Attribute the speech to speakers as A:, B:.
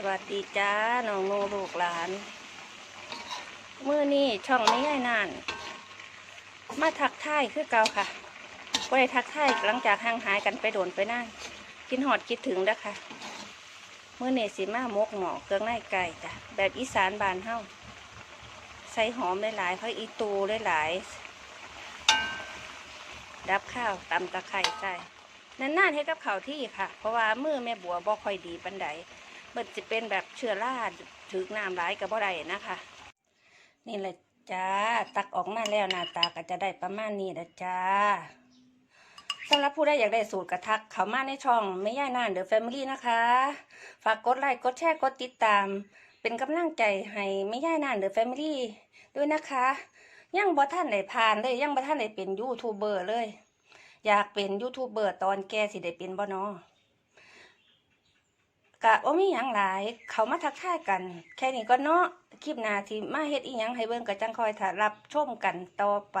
A: สวัสดีจ้าน้องโนลูกหลาน เมื่อนี้ช่องไม่ย่ายนาน มาทักทายคือเก่าค่ะก็ได้ทักทายหลังจากห่างหายกันไปโดนไปนั่นกินหอดคิดถึงเด้ค่ะ เมื่อนี้สิมามกหมอเครื่องในไก่จ้ะแบบอีสานบานเฮาใส่หอมหลายๆพักอีตูหลายๆดับข้าวตำตะไคร้ใส่นานๆให้กับข้าวที่ค่ะ เพราะว่ามือแม่บัวบ่ค่อยดีปันใด มันจะเป็นแบบเชื้อราถึกน้ำร้ายกับบ่ได้นะคะ นี่แหละจ้าตักออกมาแล้วหน้าตาก็จะได้ประมาณนี้นะจ้าสำหรับผู้ใดอยากได้สูตรกระทักเขามาในช่องไม่ย่ายนานเดอะแฟมิลี่นะคะ ฝากกดไลค์กดแชร์กดติดตาม เป็นกำลังใจให้ไม่ย่ายนานเดอะแฟมิลี่ด้วยนะคะ ยังบ่ท่านได้ผ่านเลยยังบ่ท่านได้เป็นยูทูบเบอร์เลย อยากเป็นยูทูบเบอร์ตอนแก่สิได้เป็นบ่เนาะ กะว่ามีหยังหลาย เขามาทักทายกัน แค่นี้ก็เนาะคลิปหน้าที่มาเฮ็ดอีหยังให้เบิ่งก็จังคอยถ้ารับชมกันต่อไป